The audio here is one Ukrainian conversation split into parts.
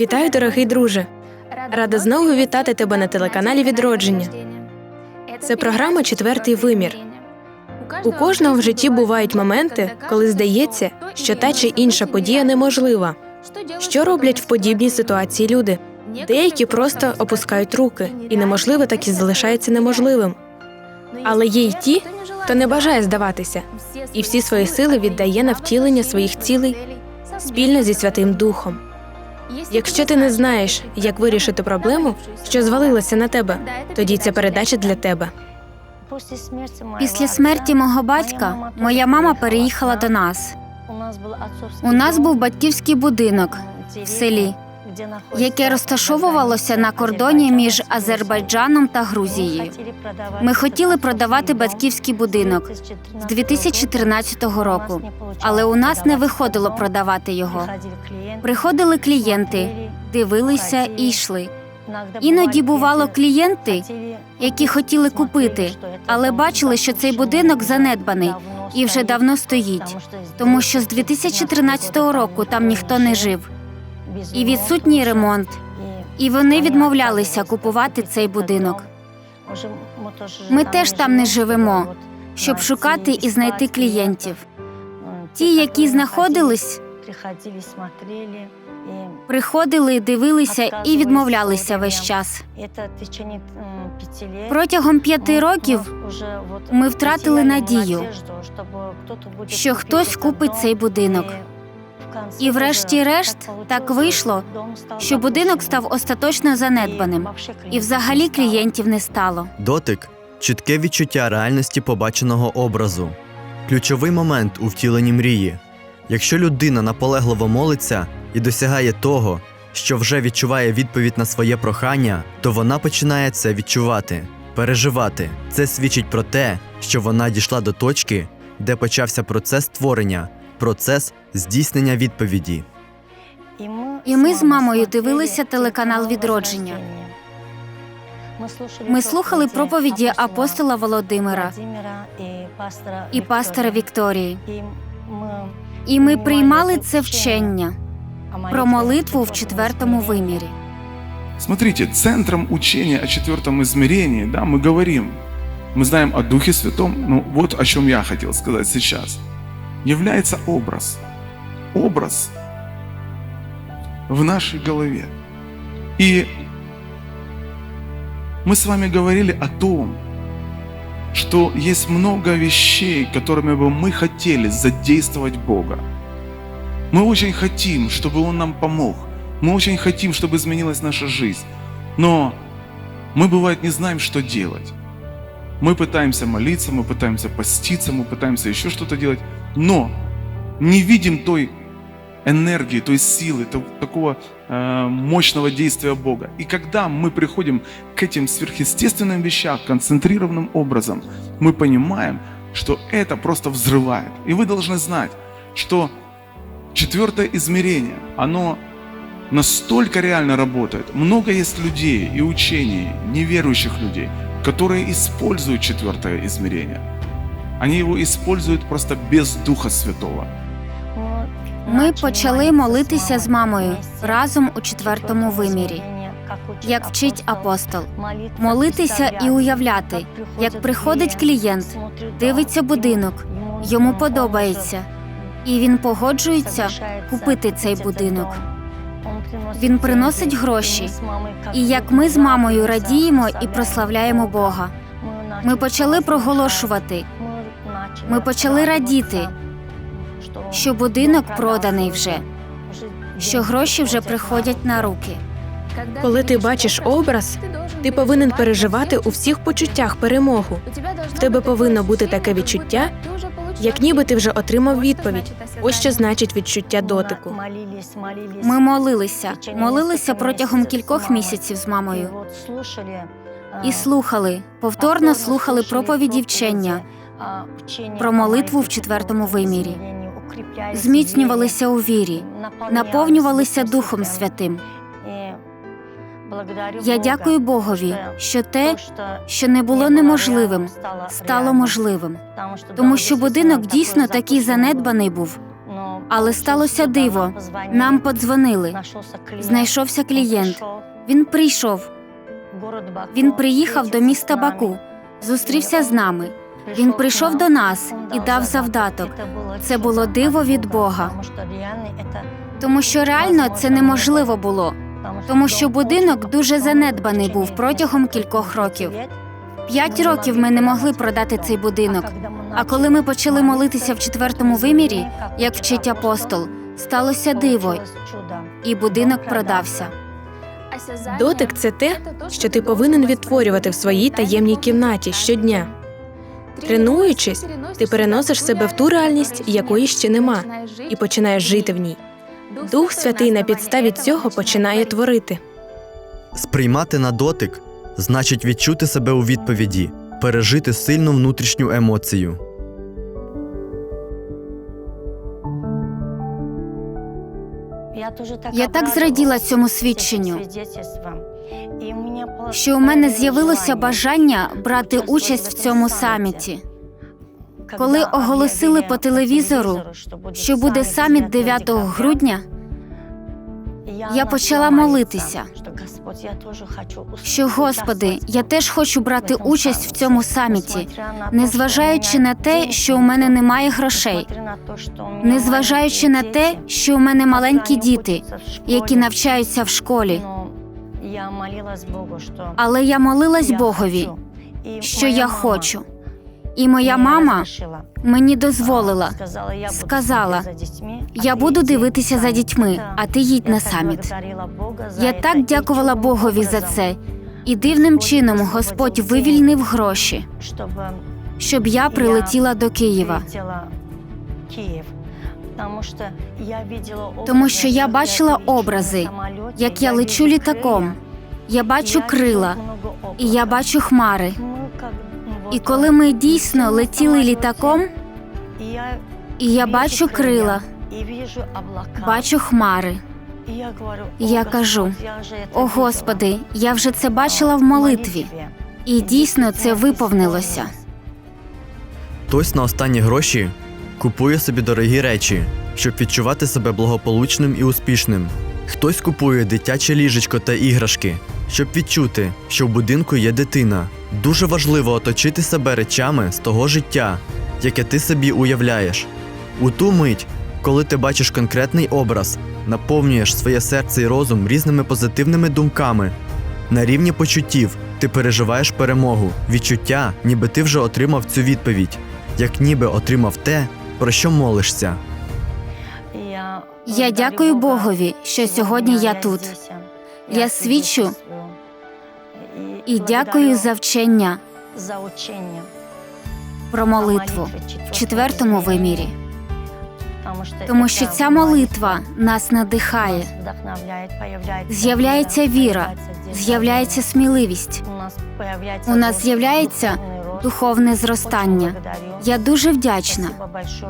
Вітаю, дорогий друже. Рада знову вітати тебе на телеканалі Відродження. Це програма Четвертий вимір. У кожного в житті бувають моменти, коли здається, що та чи інша подія неможлива. Що роблять в подібній ситуації люди? Деякі просто опускають руки, і неможливе так і залишається неможливим. Але є й ті, хто не бажає здаватися, і всі свої сили віддає на втілення своїх цілей спільно зі Святим Духом. Якщо ти не знаєш, як вирішити проблему, що звалилася на тебе, тоді ця передача для тебе. Після смерті мого батька моя мама переїхала до нас. У нас був батьківський будинок в селі, яке розташовувалося на кордоні між Азербайджаном та Грузією. Ми хотіли продавати батьківський будинок з 2013 року, але у нас не виходило продавати його. Приходили клієнти, дивилися і йшли. Іноді бувало клієнти, які хотіли купити, але бачили, що цей будинок занедбаний і вже давно стоїть, тому що з 2013 року там ніхто не жив, і відсутній ремонт. І вони відмовлялися купувати цей будинок. Ми теж там не живемо, щоб шукати і знайти клієнтів. Ті, які знаходились, приходили, дивилися і відмовлялися весь час. Протягом п'яти років ми втратили надію, що хтось купить цей будинок. І врешті-решт так вийшло, що будинок став остаточно занедбаним, і взагалі клієнтів не стало. Дотик чітке відчуття реальності побаченого образу, ключовий момент у втіленні мрії. Якщо людина наполегливо молиться і досягає того, що вже відчуває відповідь на своє прохання, то вона починає це відчувати, переживати. Це свідчить про те, що вона дійшла до точки, де почався процес створення, процес здійснення відповіді. І ми з мамою дивилися телеканал Відродження. Ми слухали проповіді апостола Володимира і пастора Вікторії. І ми приймали це вчення про молитву в четвертому вимірі. Смотрите, центром учения о четвертом измерении, да, мы говорим, мы знаем о Духе Святом, ну вот о чем я хотел сказать сейчас, является образ. Образ в нашей голове. И мы с вами говорили о том, что есть много вещей, которыми бы мы хотели задействовать Бога. Мы очень хотим, чтобы Он нам помог. Мы очень хотим, чтобы изменилась наша жизнь. Но мы, бывает, не знаем, что делать. Мы пытаемся молиться, мы пытаемся поститься, мы пытаемся еще что-то делать, но не видим той энергии, той силы, такого э, мощного действия Бога. И когда мы приходим к этим сверхъестественным вещам концентрированным образом, мы понимаем, что это просто взрывает. И вы должны знать, что четвертое измерение, оно настолько реально работает. Много есть людей и учений, неверующих людей, которые используют четвертое измерение. Они его используют просто без Духа Святого. Ми почали молитися з мамою разом у четвертому вимірі, як вчить апостол. Молитися і уявляти, як приходить клієнт, дивиться будинок, йому подобається, і він погоджується купити цей будинок. Він приносить гроші, І як ми з мамою радіємо і прославляємо Бога. Ми почали проголошувати, ми почали радіти, що будинок проданий вже, що гроші вже приходять на руки. Коли ти бачиш образ, ти повинен переживати у всіх почуттях перемогу. В тебе повинно бути таке відчуття, як ніби ти вже отримав відповідь. Ось що значить відчуття дотику. Ми молилися, молилися протягом кількох місяців з мамою і слухали, повторно слухали проповіді вчення про молитву в четвертому вимірі. Зміцнювалися у вірі, наповнювалися Духом Святим. Я дякую Богові, що те, що не було неможливим, стало можливим, тому що будинок дійсно такий занедбаний був. Але сталося диво. Нам подзвонили. Знайшовся клієнт. Він прийшов. Він приїхав до міста Баку, зустрівся з нами. Він прийшов до нас і дав завдаток. Це було диво від Бога. Тому що реально це неможливо було, тому що будинок дуже занедбаний був протягом кількох років. П'ять років ми не могли продати цей будинок. А коли ми почали молитися в четвертому вимірі, як вчить апостол, сталося диво, і будинок продався. Дотик це те, що ти повинен відтворювати в своїй таємній кімнаті щодня. Тренуючись, ти переносиш себе в ту реальність, якої ще нема, і починаєш жити в ній. Дух Святий на підставі цього починає творити. Сприймати на дотик значить відчути себе у відповіді, пережити сильну внутрішню емоцію. Я так зраділа цьому свідченню, що у мене з'явилося бажання брати участь в цьому саміті. Коли оголосили по телевізору, що буде саміт 9 грудня, я почала молитися, що Господи, я теж хочу брати участь в цьому саміті, незважаючи на те, що у мене немає грошей, незважаючи на те, що у мене маленькі діти, які навчаються в школі. Але я молилась Богові, що я хочу. І моя мама мені дозволила, сказала, я буду дивитися за дітьми, а ти їдь на саміт. Я так дякувала Богові за це, і дивним чином Господь вивільнив гроші, щоб я прилетіла до Києва. Тому що я бачила образи, Як я лечу літаком, я бачу крила, і я бачу хмари. І коли ми дійсно летіли літаком, і я бачу крила, бачу хмари. я кажу, О Господи, я вже це бачила в молитві, і дійсно це виповнилося. Хтось на останні гроші купує собі дорогі речі, щоб відчувати себе благополучним і успішним. Хтось купує дитяче ліжечко та іграшки, щоб відчути, що в будинку є дитина. Дуже важливо оточити себе речами з того життя, яке ти собі уявляєш. У ту мить, коли ти бачиш конкретний образ, наповнюєш своє серце і розум різними позитивними думками. На рівні почуттів ти переживаєш перемогу, відчуття, ніби ти вже отримав цю відповідь, як ніби отримав те, про що молишся. Я дякую Богові, що сьогодні я тут. Я свідчу І дякую за вчення. За учення. Про молитву в четвертому вимірі, тому що ця молитва нас надихає. З'являється віра, з'являється сміливість, у нас з'являється духовне зростання. Я дуже вдячна,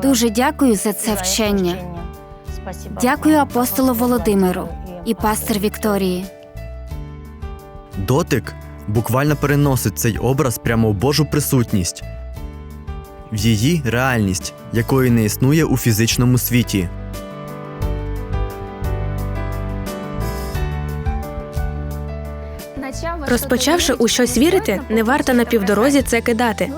дуже дякую за це вчення. Дякую апостолу Володимиру і пастор Вікторії. Дотик буквально переносить цей образ прямо в Божу присутність, в її реальність, якої не існує у фізичному світі. Розпочавши у щось вірити, не варто на півдорозі це кидати.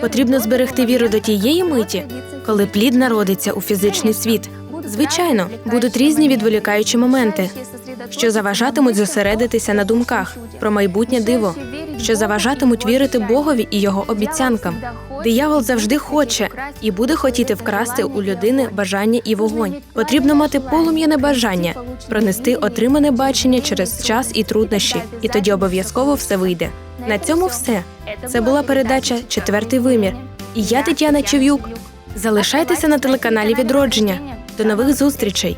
Потрібно зберегти віру до тієї миті, коли плід народиться у фізичний світ. Звичайно, будуть різні відволікаючі моменти, що заважатимуть зосередитися на думках про майбутнє диво, що заважатимуть вірити Богові і його обіцянкам. Диявол завжди хоче і буде хотіти вкрасти у людини бажання і вогонь. Потрібно мати полум'яне бажання, пронести отримане бачення через час і труднощі, і тоді обов'язково все вийде. На цьому все. Це була передача Четвертий вимір. І я Тетяна Чев'юк. Залишайтеся на телеканалі Відродження. До нових зустрічей.